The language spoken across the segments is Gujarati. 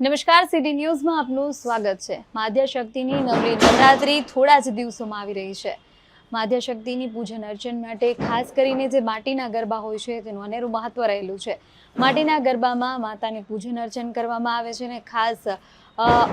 નમસ્કાર સિટી ન્યૂઝમાં આપનું સ્વાગત છે. માધ્યા શક્તિની નવલી નવરાત્રી થોડા જ દિવસોમાં આવી રહી છે. માધ્યા શક્તિની પૂજન અર્ચન માટે ખાસ કરીને જે માટીના ગરબા હોય છે, તેનું અનેરું મહત્વ રહેલું છે. માટીના ગરબામાં માતાની પૂજન અર્ચન કરવામાં આવે છે ને ખાસ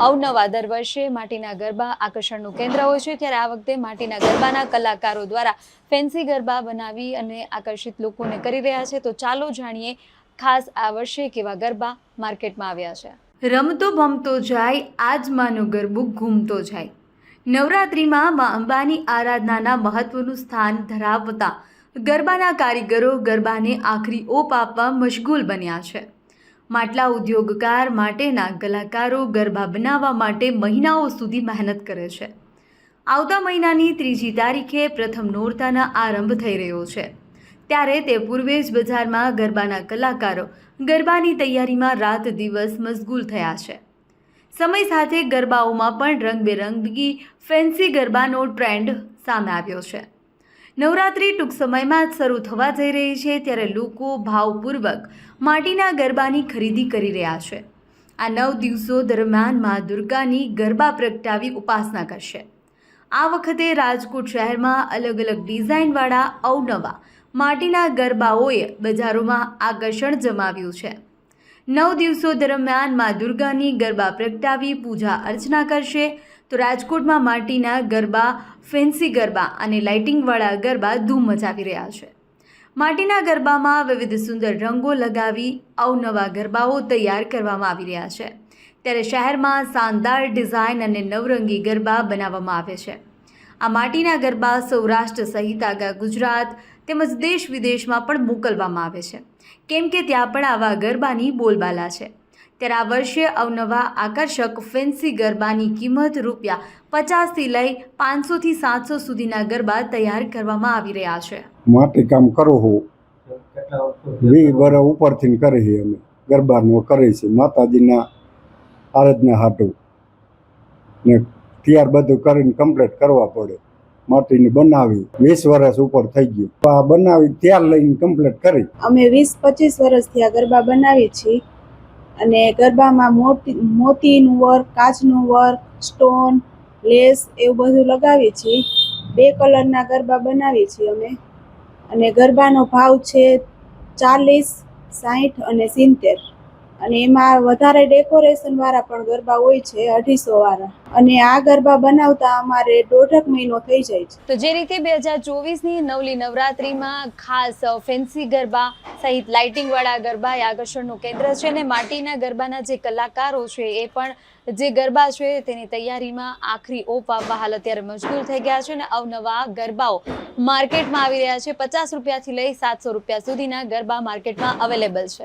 અવનવા દર વર્ષે માટીના ગરબા આકર્ષણનું કેન્દ્ર હોય છે. ત્યારે આ વખતે માટીના ગરબાના કલાકારો દ્વારા ફેન્સી ગરબા બનાવી અને આકર્ષિત લોકોને કરી રહ્યા છે. તો ચાલો જાણીએ ખાસ આ વર્ષે કેવા ગરબા માર્કેટમાં આવ્યા છે. રમતો ભમતો જાય, આજ માનો ગરબો ઘૂમતો જાય. નવરાત્રિમાં મા અંબાની આરાધનાના મહત્વનું સ્થાન ધરાવતા ગરબાના કારીગરો ગરબાને આખરી ઓપ આપવા મશગુલ બન્યા છે. માટલા ઉદ્યોગકાર માટેના કલાકારો ગરબા બનાવવા માટે મહિનાઓ સુધી મહેનત કરે છે. આવતા મહિનાની ત્રીજી તારીખે પ્રથમ નોરતાના આરંભ થઈ રહ્યો છે. ત્યારે તે પૂર્વે જ બજારમાં ગરબાના કલાકારો ગરબાની તૈયારીમાં રાત દિવસ મશગુલ થયા છે. સમય સાથે ગરબાઓમાં પણ રંગબેરંગી ફેન્સી ગરબાનો ટ્રેન્ડ સામે આવ્યો છે. નવરાત્રિ ટૂંક સમયમાં જ શરૂ થવા જઈ રહી છે ત્યારે લોકો ભાવપૂર્વક માટીના ગરબાની ખરીદી કરી રહ્યા છે. આ નવ દિવસો દરમિયાન મા દુર્ગાની ગરબા પ્રગટાવી ઉપાસના કરશે. આ વખતે રાજકોટ શહેરમાં અલગ અલગ ડિઝાઇનવાળા અવનવા માટીના ગરબાઓએ બજારોમાં આકર્ષણ જમાવ્યું છે. નવ દિવસો દરમિયાન મા દુર્ગાની ગરબા પ્રગટાવી પૂજા અર્ચના કરશે. તો રાજકોટમાં માટીના ગરબા, ફેન્સી ગરબા અને લાઇટિંગવાળા ગરબા ધૂમ મચાવી રહ્યા છે. માટીના ગરબામાં વિવિધ સુંદર રંગો લગાવી અવનવા ગરબાઓ તૈયાર કરવામાં આવી રહ્યા છે. ત્યારે શહેરમાં શાનદાર ડિઝાઇન અને નવરંગી ગરબા બનાવવામાં આવે છે. આ માટીના ગરબા સૌરાષ્ટ્ર સહિત આગા ગુજરાત તેમજ દેશ વિદેશમાં પણ મોકલવામાં આવે છે. કેમ કે ત્યાં પણ આવા ગરબાની બોલબાલા છે. ત્યારે આ વર્ષે અવનવા આકર્ષક ફેન્સી ગરબાની કિંમત રૂપિયા પચાસથી લઈ પાંચસોથી સાતસો સુધીના ગરબા તૈયાર કરવામાં આવી રહ્યા છે. માટી કામ કરો હો. વી વર ઉપરથી કરી અમે. ગરબાનું કરે છે. માતાજીના આરાધના હાટું. ને ત્યાર બધું કરીને કમ્પ્લીટ કરવા પડે. માટીની બનાવી, વીસ વર્ષ ઉપર થઈ ગયું. આ બનાવી ત્યાર લઈને કમ્પ્લીટ કરી. અમે વીસ પચીસ વર્ષથી આ ગરબા બનાવી છીએ. અને ગરબામાં મોતી મોતીનું વર્ક કાચનું વર્ક સ્ટોન લેસ એવું બધું લગાવીએ છીએ. બે કલરના ગરબા બનાવીએ છીએ અમે. અને ગરબાનો ભાવ છે ચાલીસ સાઠ અને સિત્તેર. અને એમાં વધારે ડેકોરેશન વાળા પણ ગરબા હોય છે, અઢીસો વાળા. અને આ ગરબા બનાવતા અમારે દોઢક મહિનો થઈ જાય છે. તો જે રીતે બે હજાર ચોવીસની નવલી નવરાત્રિમાં ખાસ ફેન્સી ગરબા સહિત લાઇટિંગવાળા ગરબા એ આકર્ષણનું કેન્દ્ર છે અને માટીના ગરબાના જે કલાકારો છે એ પણ જે ગરબા છે તેની તૈયારીમાં આખરી ઓપ આપવા હાલ અત્યારે મજબૂર થઈ ગયા છે અને અવનવા ગરબાઓ માર્કેટમાં આવી રહ્યા છે. પચાસ રૂપિયાથી લઈ સાતસો રૂપિયા સુધીના ગરબા માર્કેટમાં અવેલેબલ છે.